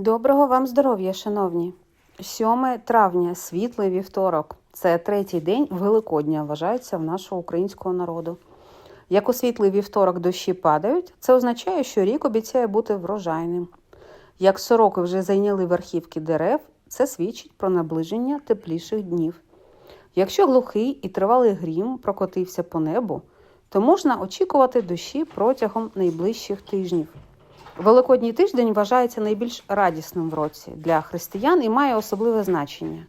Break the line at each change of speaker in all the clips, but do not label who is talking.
Доброго вам здоров'я, шановні! 7 травня, світлий вівторок. Це третій день Великодня, вважається в нашого українського народу. Як у світлий вівторок дощі падають, це означає, що рік обіцяє бути врожайним. Як сороки вже зайняли верхівки дерев, це свідчить про наближення тепліших днів. Якщо глухий і тривалий грім прокотився по небу, то можна очікувати дощі протягом найближчих тижнів. Великодній тиждень вважається найбільш радісним в році для християн і має особливе значення.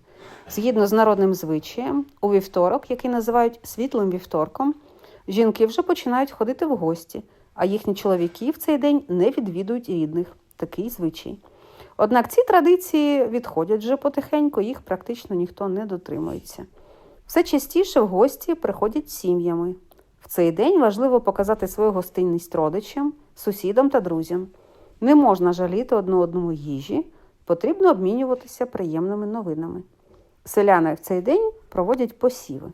Згідно з народним звичаєм, у вівторок, який називають світлим вівторком, жінки вже починають ходити в гості, а їхні чоловіки в цей день не відвідують рідних. Такий звичай. Однак ці традиції відходять вже потихеньку, їх практично ніхто не дотримується. Все частіше в гості приходять сім'ями. В цей день важливо показати свою гостинність родичам, сусідам та друзям. Не можна жаліти одне одному їжі, потрібно обмінюватися приємними новинами. Селяни в цей день проводять посіви.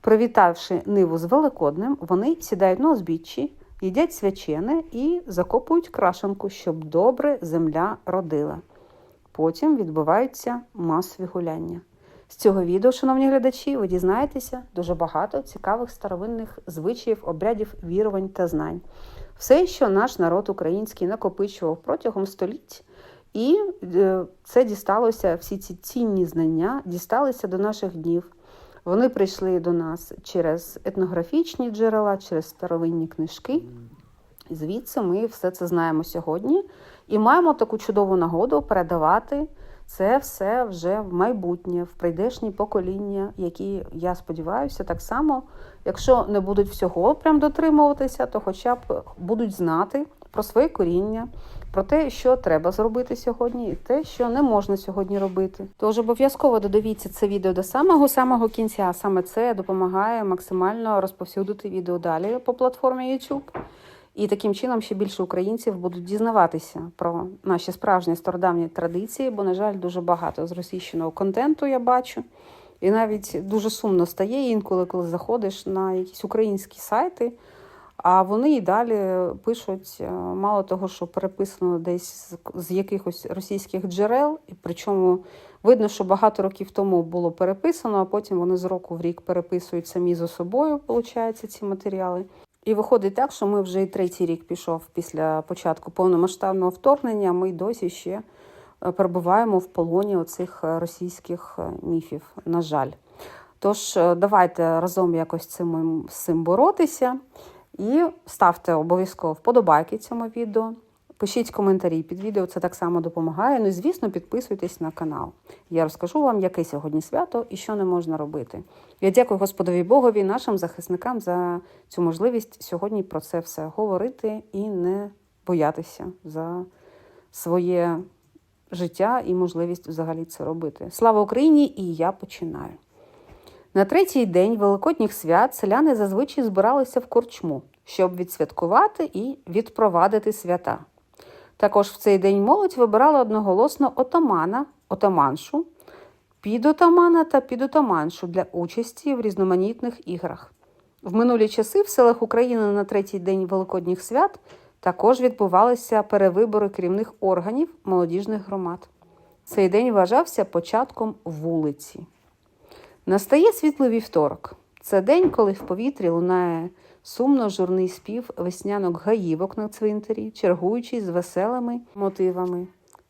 Привітавши ниву з Великоднем, вони сідають на узбіччі, їдять свячене і закопують крашенку, щоб добре земля родила. Потім відбуваються масові гуляння. З цього відео, шановні глядачі, ви дізнаєтеся дуже багато цікавих старовинних звичаїв, обрядів, вірувань та знань. Все, що наш народ український накопичував протягом століть, і е, це дісталося, всі ці цінні знання дісталися до наших днів. Вони прийшли до нас через етнографічні джерела, через старовинні книжки. Звідси ми все це знаємо сьогодні і маємо таку чудову нагоду передавати це все вже в майбутнє, в прийдешні покоління, які, я сподіваюся, так само, якщо не будуть всього прям дотримуватися, то хоча б будуть знати про своє коріння, про те, що треба зробити сьогодні, і те, що не можна сьогодні робити. Тож обов'язково додивіться це відео до самого самого кінця. Саме це допомагає максимально розповсюдити відео далі по платформі YouTube. І таким чином ще більше українців будуть дізнаватися про наші справжні стародавні традиції, бо, на жаль, дуже багато зросійщеного контенту я бачу. І навіть дуже сумно стає інколи, коли заходиш на якісь українські сайти, а вони і далі пишуть е, мало того, що переписано десь з якихось російських джерел, і причому видно, що багато років тому було переписано, а потім вони з року в рік переписують самі за собою, виходить, ці матеріали. І виходить так, що ми вже і третій рік пішов після початку повномасштабного вторгнення. Ми досі ще е, перебуваємо в полоні оцих російських е, міфів. На жаль. Тож, е, давайте разом якось цим, з цим боротися і ставте обов'язково вподобайки цьому відео. Пишіть коментарі під відео, це так само допомагає. Ну і звісно, підписуйтесь на канал. Я розкажу вам, яке сьогодні свято і що не можна робити. Я дякую Господові Богові, нашим захисникам за цю можливість сьогодні про це все говорити і не боятися за своє життя і можливість взагалі це робити. Слава Україні! І я починаю. На третій день Великодніх свят селяни зазвичай збиралися в корчму, щоб відсвяткувати і відпровадити свята. Також в цей день молодь вибирала одноголосно отамана, отаманшу, підотамана та підотаманшу для участі в різноманітних іграх. В минулі часи в селах України на третій день Великодніх свят також відбувалися перевибори керівних органів молодіжних громад. Цей день вважався початком вулиці. Настає світлий вівторок. Це день, коли в повітрі лунає сумно журний спів веснянок гаївок на цвинтарі, чергуючись з веселими мотивами.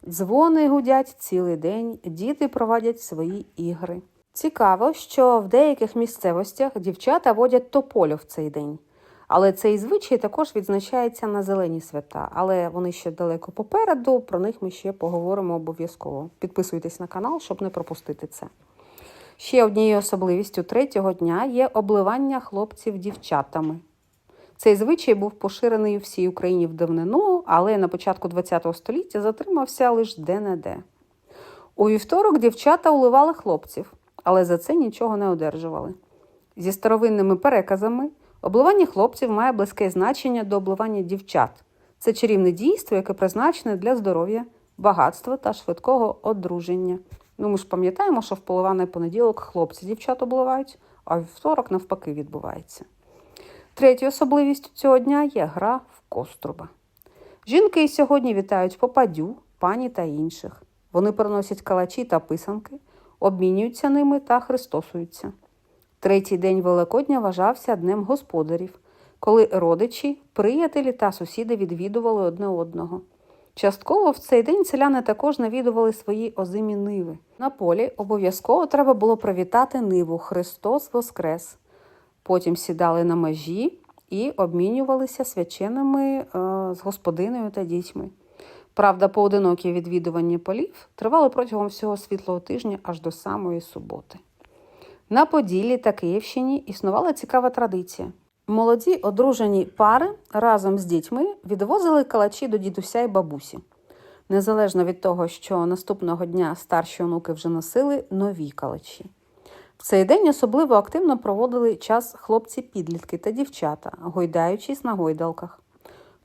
Дзвони гудять цілий день, діти проводять свої ігри. Цікаво, що в деяких місцевостях дівчата водять тополю в цей день. Але цей звичай також відзначається на зелені свята, але вони ще далеко попереду. Про них ми ще поговоримо обов'язково. Підписуйтесь на канал, щоб не пропустити це. Ще однією особливістю третього дня є обливання хлопців дівчатами. Цей звичай був поширений у всій Україні в давнину, але на початку ХХ століття затримався лише де-не-де. У вівторок дівчата уливали хлопців, але за це нічого не одержували. Зі старовинними переказами, обливання хлопців має близьке значення до обливання дівчат. Це чарівне дійство, яке призначене для здоров'я, багатства та швидкого одруження. Ну, ми ж пам'ятаємо, що в поливаний понеділок хлопці дівчат обливають, а вівторок навпаки відбувається. Третьою особливістю цього дня є гра в коструба. Жінки і сьогодні вітають попадю, пані та інших. Вони приносять калачі та писанки, обмінюються ними та христосуються. Третій день Великодня вважався днем господарів, коли родичі, приятелі та сусіди відвідували одне одного. Частково в цей день селяни також навідували свої озимі ниви. На полі обов'язково треба було привітати ниву Христос Воскрес. Потім сідали на межі і обмінювалися свяченими е, з господиною та дітьми. Правда, поодинокі відвідування полів тривали протягом всього світлого тижня аж до самої суботи. На Поділлі та Київщині існувала цікава традиція. Молоді одружені пари разом з дітьми відвозили калачі до дідуся і бабусі. Незалежно від того, що наступного дня старші онуки вже носили нові калачі. В цей день особливо активно проводили час хлопці-підлітки та дівчата, гойдаючись на гойдалках.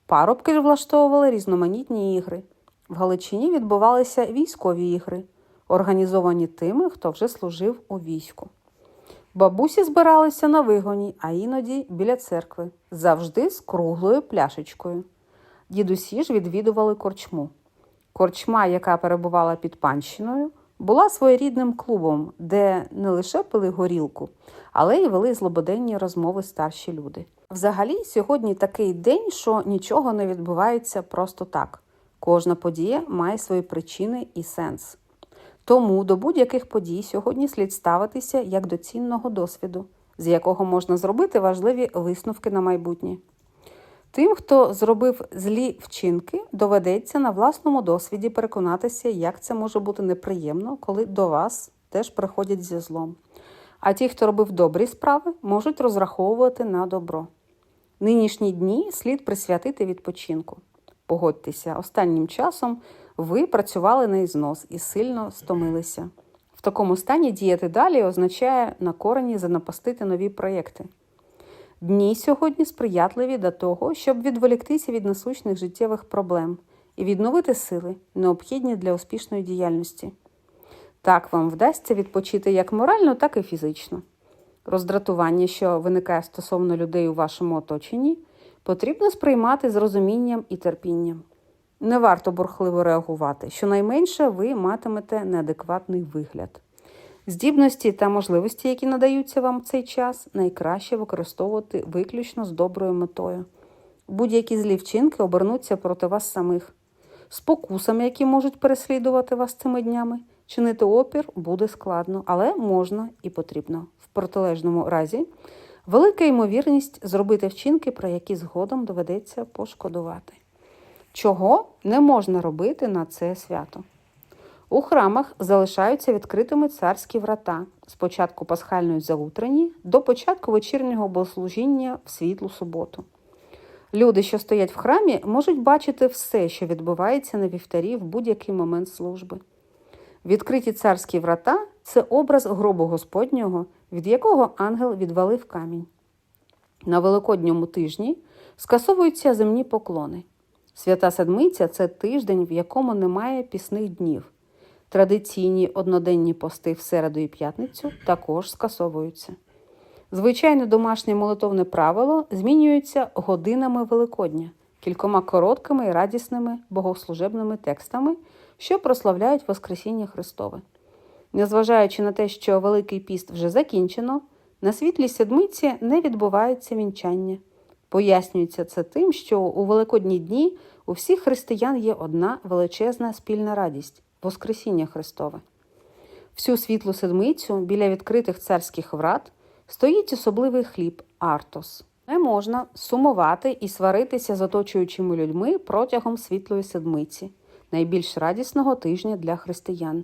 Парубки влаштовували різноманітні ігри. В Галичині відбувалися військові ігри, організовані тими, хто вже служив у війську. Бабусі збиралися на вигоні, а іноді біля церкви, завжди з круглою пляшечкою. Дідусі ж відвідували корчму. Корчма, яка перебувала під панщиною, була своєрідним клубом, де не лише пили горілку, але й вели злободенні розмови старші люди. Взагалі, сьогодні такий день, що нічого не відбувається просто так. Кожна подія має свої причини і сенс. Тому до будь-яких подій сьогодні слід ставитися як до цінного досвіду, з якого можна зробити важливі висновки на майбутнє. Тим, хто зробив злі вчинки, доведеться на власному досвіді переконатися, як це може бути неприємно, коли до вас теж приходять зі злом. А ті, хто робив добрі справи, можуть розраховувати на добро. Нинішні дні слід присвятити відпочинку. Погодьтеся, останнім часом ви працювали на ізнос і сильно стомилися. В такому стані діяти далі означає на корені занапастити нові проєкти. Дні сьогодні сприятливі до того, щоб відволіктися від насущних життєвих проблем і відновити сили, необхідні для успішної діяльності. Так вам вдасться відпочити як морально, так і фізично. Роздратування, що виникає стосовно людей у вашому оточенні, потрібно сприймати з розумінням і терпінням. Не варто бурхливо реагувати, щонайменше ви матимете неадекватний вигляд. Здібності та можливості, які надаються вам цей час, найкраще використовувати виключно з доброю метою. Будь-які злі вчинки обернуться проти вас самих. Спокусами, які можуть переслідувати вас цими днями, чинити опір буде складно, але можна і потрібно. В протилежному разі велика ймовірність зробити вчинки, про які згодом доведеться пошкодувати. Чого не можна робити на це свято? У храмах залишаються відкритими царські врата з початку пасхальної заутрані до початку вечірнього богослужіння в світлу суботу. Люди, що стоять в храмі, можуть бачити все, що відбувається на вівтарі в будь-який момент служби. Відкриті царські врата це образ гробу Господнього, від якого ангел відвалив камінь. На Великодньому тижні скасовуються земні поклони. Свята Седмиця це тиждень, в якому немає пісних днів. Традиційні одноденні пости в середу і п'ятницю також скасовуються. Звичайне домашнє молитовне правило змінюється годинами Великодня, кількома короткими і радісними богослужебними текстами, що прославляють Воскресіння Христове. Незважаючи на те, що Великий піст вже закінчено, на світлій седмиці не відбувається вінчання. Пояснюється це тим, що у Великодні дні у всіх християн є одна величезна спільна радість Воскресіння Христове. Всю світлу седмицю біля відкритих царських врат стоїть особливий хліб Артос. Не можна сумувати і сваритися з оточуючими людьми протягом світлої седмиці, найбільш радісного тижня для християн.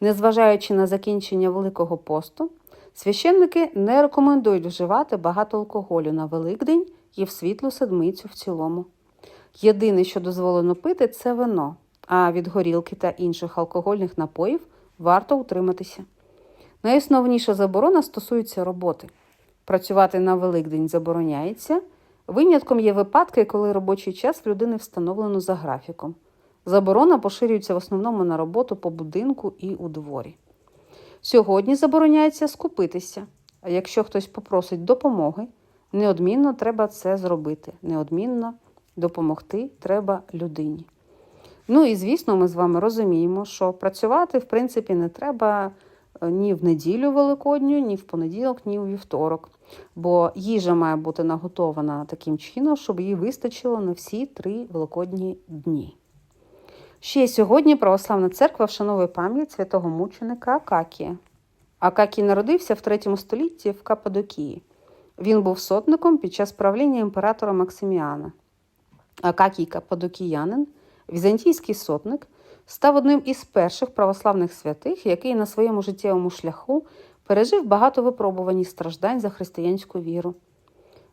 Незважаючи на закінчення Великого посту, священники не рекомендують вживати багато алкоголю на Великдень і в світлу седмицю в цілому. Єдине, що дозволено пити, це вино, а від горілки та інших алкогольних напоїв варто утриматися. Найосновніша заборона стосується роботи. Працювати на Великдень забороняється. Винятком є випадки, коли робочий час в людини встановлено за графіком. Заборона поширюється в основному на роботу по будинку і у дворі. Сьогодні забороняється скупитися, а якщо хтось попросить допомоги, неодмінно треба це зробити. Неодмінно допомогти треба людині. Ну і звісно, ми з вами розуміємо, що працювати в принципі не треба е, ні в неділю великодню, ні в понеділок, ні у вівторок. Бо їжа має бути наготована таким чином, щоб її вистачило на всі три великодні дні. Ще сьогодні Православна церква вшановує пам'ять святого мученика Акакія. Акакій народився в 3 столітті в Каппадокії. Він був сотником під час правління імператора Максиміана. Акакій Каппадокіянин, візантійський сотник, став одним із перших православних святих, який на своєму життєвому шляху пережив багато випробувань і страждань за християнську віру.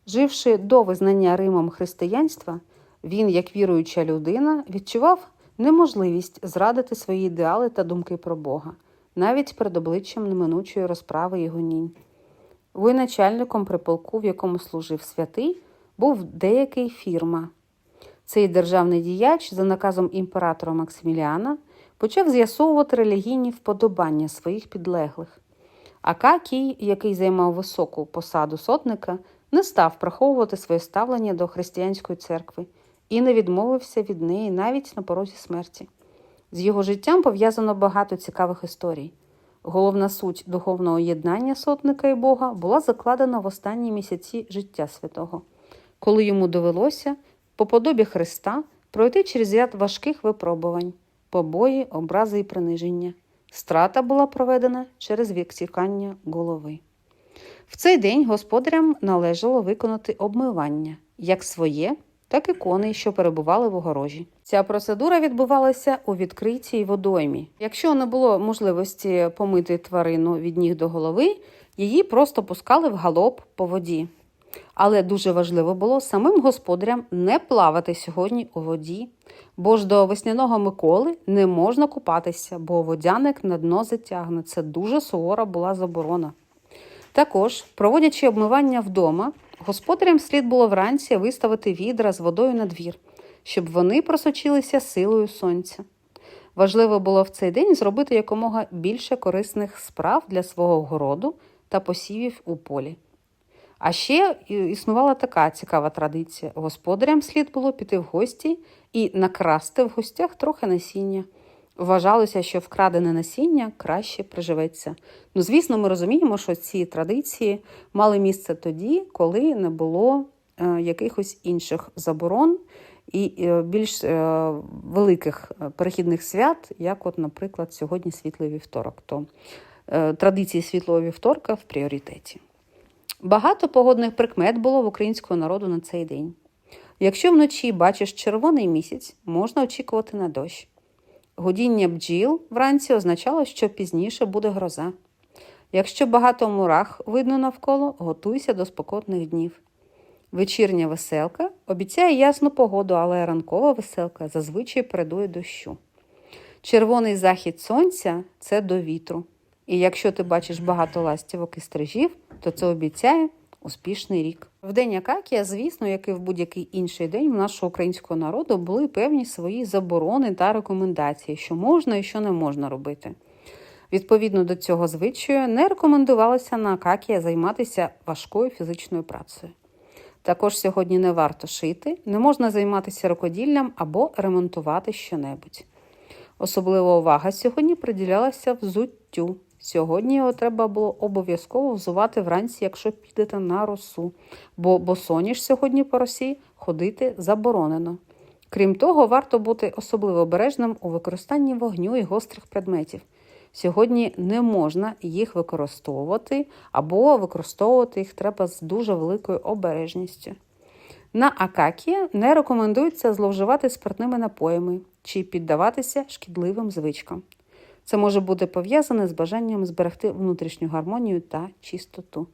Живши до визнання Римом християнства, він, як віруюча людина, відчував неможливість зрадити свої ідеали та думки про Бога, навіть перед обличчям неминучої розправи і гонінь. Воєначальником при полку, в якому служив святий, був деякий фірма. Цей державний діяч, за наказом імператора Максиміліана, почав з'ясовувати релігійні вподобання своїх підлеглих. Акакій, який займав високу посаду сотника, не став приховувати своє ставлення до християнської церкви і не відмовився від неї навіть на порозі смерті. З його життям пов'язано багато цікавих історій. Головна суть духовного єднання сотника і Бога була закладена в останні місяці життя святого, коли йому довелося, по подобі Христа, пройти через ряд важких випробувань, побої, образи і приниження. Страта була проведена через відсікання голови. В цей день господарям належало виконати обмивання як своє, так і коней, що перебували в огорожі. Ця процедура відбувалася у відкритій водоймі. Якщо не було можливості помити тварину від ніг до голови, її просто пускали в галоп по воді. Але дуже важливо було самим господарям не плавати сьогодні у воді, бо ж до весняного Миколи не можна купатися, бо водяник на дно затягне. Це дуже сувора була заборона. Також, проводячи обмивання вдома, господарям слід було вранці виставити відра з водою на двір, щоб вони просочилися силою сонця. Важливо було в цей день зробити якомога більше корисних справ для свого городу та посівів у полі. А ще існувала така цікава традиція: господарям слід було піти в гості і накрасти в гостях трохи насіння. Вважалося, що вкрадене насіння краще приживеться. Ну, звісно, ми розуміємо, що ці традиції мали місце тоді, коли не було е, якихось інших заборон і е, більш е, великих перехідних свят, як, от, наприклад, сьогодні світлий вівторок. То е, традиції світлого вівторка в пріоритеті. Багато погодних прикмет було в українського народу на цей день. Якщо вночі бачиш червоний місяць, можна очікувати на дощ. Гудіння бджіл вранці означало, що пізніше буде гроза. Якщо багато мурах видно навколо, готуйся до спокотних днів. Вечірня веселка обіцяє ясну погоду, але ранкова веселка зазвичай передує дощу. Червоний захід сонця це до вітру. І якщо ти бачиш багато ластівок і стрижів, то це обіцяє успішний рік. В день Акакія, звісно, як і в будь-який інший день в нашого українського народу були певні свої заборони та рекомендації, що можна і що не можна робити. Відповідно до цього звичаю, не рекомендувалося на Акакія займатися важкою фізичною працею. Також сьогодні не варто шити, не можна займатися рукоділлям або ремонтувати щонебудь. Особлива увага сьогодні приділялася взуттю. Сьогодні його треба було обов'язково взувати вранці, якщо підете на росу, бо босоніж сьогодні по росі ходити заборонено. Крім того, варто бути особливо обережним у використанні вогню і гострих предметів. Сьогодні не можна їх використовувати або використовувати їх треба з дуже великою обережністю. На Акакія не рекомендується зловживати спиртними напоями чи піддаватися шкідливим звичкам. Це може бути пов'язане з бажанням зберегти внутрішню гармонію та чистоту.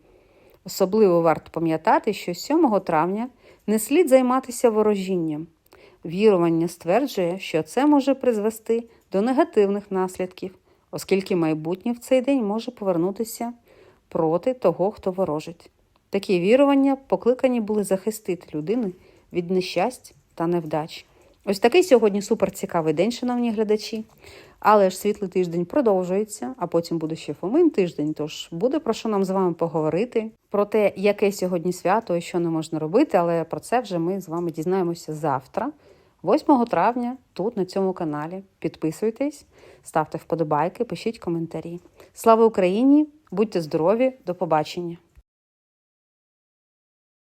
Особливо варто пам'ятати, що 7 травня не слід займатися ворожінням. Вірування стверджує, що це може призвести до негативних наслідків, оскільки майбутнє в цей день може повернутися проти того, хто ворожить. Такі вірування покликані були захистити людини від нещасть та невдач. Ось такий сьогодні суперцікавий день, шановні глядачі. Але ж світлий тиждень продовжується, а потім буде ще Фомин тиждень. Тож буде про що нам з вами поговорити про те, яке сьогодні свято і що не можна робити. Але про це вже ми з вами дізнаємося завтра 8 травня тут, на цьому каналі. Підписуйтесь, ставте вподобайки, пишіть коментарі. Слава Україні! Будьте здорові! До побачення!